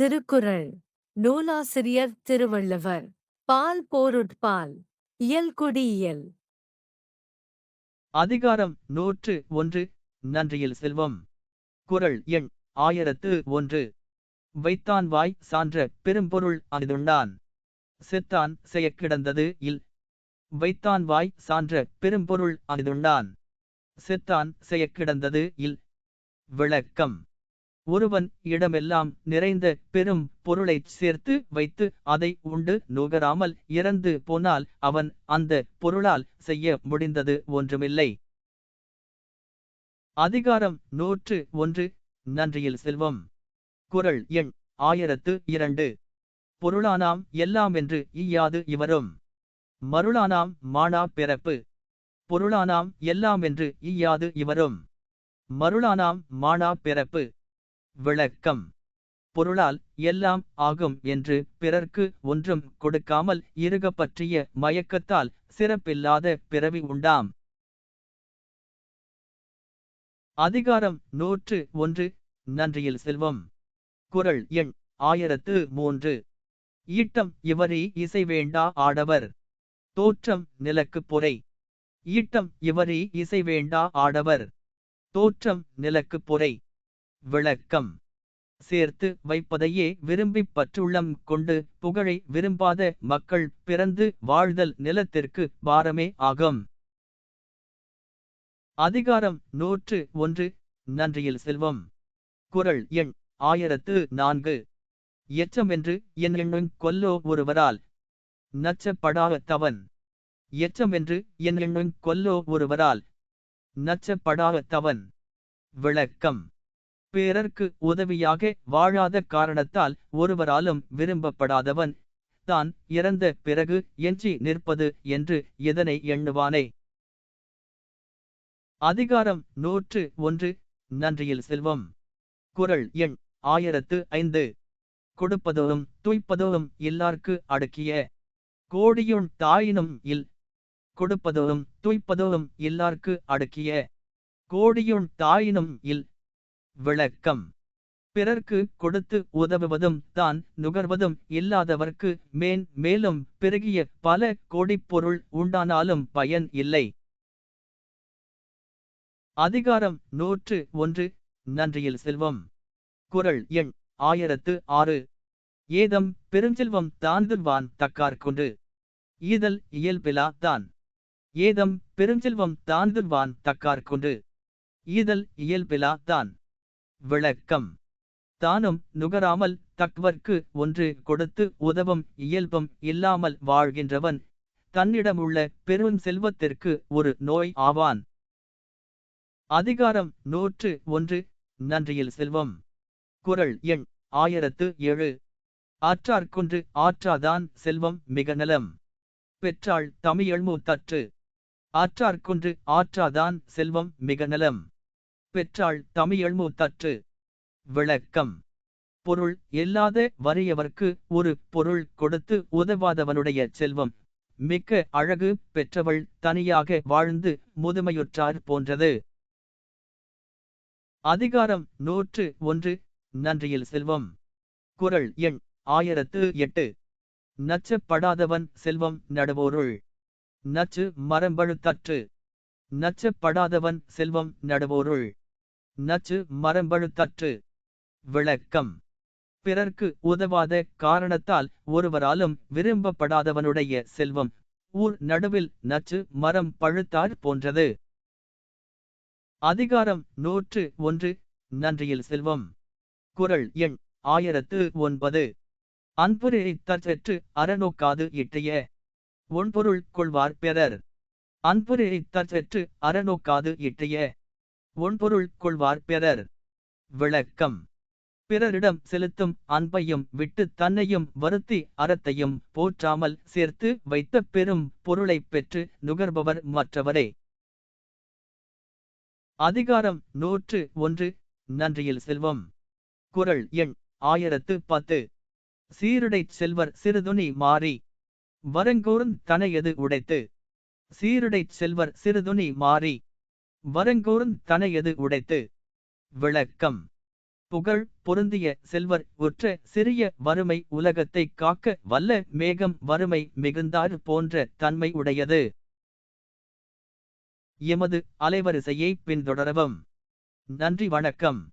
திருக்குறள். நூலாசிரியர் திருவள்ளுவர். பால் போருட்பால். இயல்குடியியல் அதிகாரம் நூற்று ஒன்று. நன்றியில் செல்வம். குறள் எண் ஆயிரத்து ஒன்று. வைத்தான் வாய் சான்ற பெரும்பொருள் அணிதுண்டான் செத்தான் செயக்கிடந்தது இல். வைத்தான் வாய் சான்ற பெரும்பொருள் அணிதுண்டான் செத்தான் செயக்கிடந்தது இல். விளக்கம். ஒருவன் இடமெல்லாம் நிறைந்த பெரும் பொருளைச் சேர்த்து வைத்து அதை உண்டு நுகராமல் இறந்து போனால் அவன் அந்த பொருளால் செய்ய முடிந்தது ஒன்றுமில்லை. அதிகாரம் நூற்று ஒன்று. நன்றியில் செல்வம். குறள் எண் ஆயிரத்து இரண்டு. பொருளானாம் எல்லாமென்று ஈயாது இவரும். மருளானாம் மானா பிறப்பு. பொருளானாம் எல்லாமென்று ஈயாது இவரும். மருளானாம் மானா பிறப்பு. விளக்கம். பொருளால் எல்லாம் ஆகும் என்று பிறர்க்கு ஒன்றும் கொடுக்காமல் இருக பற்றிய மயக்கத்தால் சிறப்பில்லாத பிறவி உண்டாம். அதிகாரம் நூற்று ஒன்று. நன்றியில் செல்வம். குறள் எண் ஆயிரத்து மூன்று. ஈட்டம் இவரி இசை வேண்டா ஆடவர். தோற்றம் நிலக்கு பொறை. ஈட்டம் இவரி இசை வேண்டா ஆடவர். தோற்றம் நிலக்கு பொறை. விளக்கம். சேர்த்து வைப்பதையே விரும்பிப் பற்றுள்ளம் கொண்டு புகழை விரும்பாத மக்கள் பிறந்து வாழ்தல் நிலத்திற்கு பாரமே ஆகும். அதிகாரம் நூற்று ஒன்று. நன்றியில் செல்வம். குறள் எண் ஆயிரத்து நான்கு. எச்சமென்று என்னெண்ணுங் கொல்லோ ஒருவரால். நச்சப்படாகத்தவன் தவன். எச்சமென்று எண்ணும் கொல்லோ ஒருவரால். நச்சப்படாகத்தவன் விளக்கம். பிறர்க்கு உதவியாக வாழாத காரணத்தால் ஒருவராலும் விரும்பப்படாதவன் தான் இறந்த பிறகு எஞ்சி நிற்பது என்று எதனை எண்ணுவானே? அதிகாரம் நூற்று ஒன்று. நன்றியில் செல்வம். குறள் எண் ஆயிரத்து ஐந்து. கொடுப்பதோரும் துய்ப்பதோரும் இல்லார்க்கு அடக்கிய கோடியுள் தாயினும் இல் கொடுப்பதோறும் துய்ப்பதோரும் இல்லார்க்கு அடக்கிய கோடியுள் தாயினும் இல் விளக்கம். பிறர்க்கு கொடுத்து உதவுவதும் தான் நுகர்வதும் இல்லாதவர்க்கு மேன் மேலும் பெருகிய பல கோடிப்பொருள் உண்டானாலும் பயன் இல்லை. அதிகாரம் நூற்று ஒன்று. நன்றியில் செல்வம். குறள் எண் ஆயிரத்து ஆறு. ஏதம் பெருஞ்செல்வம் தாந்துவான் தக்கார்கொண்டு ஈதல் இயல்பிலா தான். ஏதம் பெருஞ்செல்வம் தாந்துவான் தக்கார்கொண்டு ஈதல் இயல்பிலா தான். விளக்கம். தானும் நுகராமல் தக்வர்க்கு ஒன்று கொடுத்து உதவும் இயல்பம் இல்லாமல் வாழ்கின்றவன். தன்னிடமுள்ள பெரும் செல்வத்திற்கு ஒரு நோய் ஆவான். அதிகாரம் நூற்று ஒன்று. நன்றியில் செல்வம். குறள் எண் ஆயிரத்து ஏழு. ஆற்றார்கொன்று ஆற்றாதான் செல்வம் மிக நலம். பெற்றாள் தமிழ்மு தற்று. ஆற்றார்கொன்று ஆற்றாதான் செல்வம் மிக நலம். பெற்றாள் தமிழ் தற்று விளக்கம். பொருள் இல்லாத வறியவர்க்கு ஒரு பொருள் கொடுத்து உதவாதவனுடைய செல்வம். மிக்க அழகு பெற்றவள் தனியாக வாழ்ந்து முதுமையுற்றார் போன்றது. அதிகாரம் நூற்று ஒன்று. நன்றியில் செல்வம். குறள் எண் ஆயிரத்து எட்டு. நச்சப்படாதவன் செல்வம் நடுவோருள். நச்சு மரம்பழுத்தற்று. நச்சப்படாதவன் செல்வம் நடுவோருள். நச்சு மரம்பழுத்தற்று. விளக்கம். பிறர்க்கு உதவாத காரணத்தால் ஒருவராலும் விரும்பப்படாதவனுடைய செல்வம். ஊர் நடுவில் நச்சு மரம் பழுத்தார் போன்றது. அதிகாரம் நூற்று ஒன்று. நன்றியில் செல்வம். குறள் எண் ஆயிரத்து ஒன்பது. அன்புரை தற்சற்று அறநோக்காது இட்டைய. ஒன்பொருள் கொள்வார் பிறர். அன்புரை தற்சற்று அறநோக்காது இட்டிய. ஒன்பொருள் கொள்வார் பிறர். விளக்கம். பிறரிடம் செலுத்தும் அன்பையும் விட்டு தன்னையும் வருத்தி அறத்தையும் போற்றாமல் சேர்த்து வைத்த பெரும் பொருளைப் பெற்று நுகர்பவர் மற்றவரே. அதிகாரம் நூற்று ஒன்று. நன்றியில் செல்வம். குறள் எண் ஆயிரத்து பத்து. சீருடைச் செல்வர் சிறுதுணி மாறி. வரங்கூர்ந் தனையது உடைத்து. சீருடைச் செல்வர் சிறுதுணி மாறி வரங்கூர்ந் தனையது உடைத்து. விளக்கம். புகழ் பொருந்திய செல்வர் உற்ற சிறிய வறுமை உலகத்தைக் காக்க வல்ல மேகம் வறுமை மிகுந்தார் போன்ற தன்மை உடையது. எமது அலைவரிசையை பின்தொடரவும். நன்றி வணக்கம்.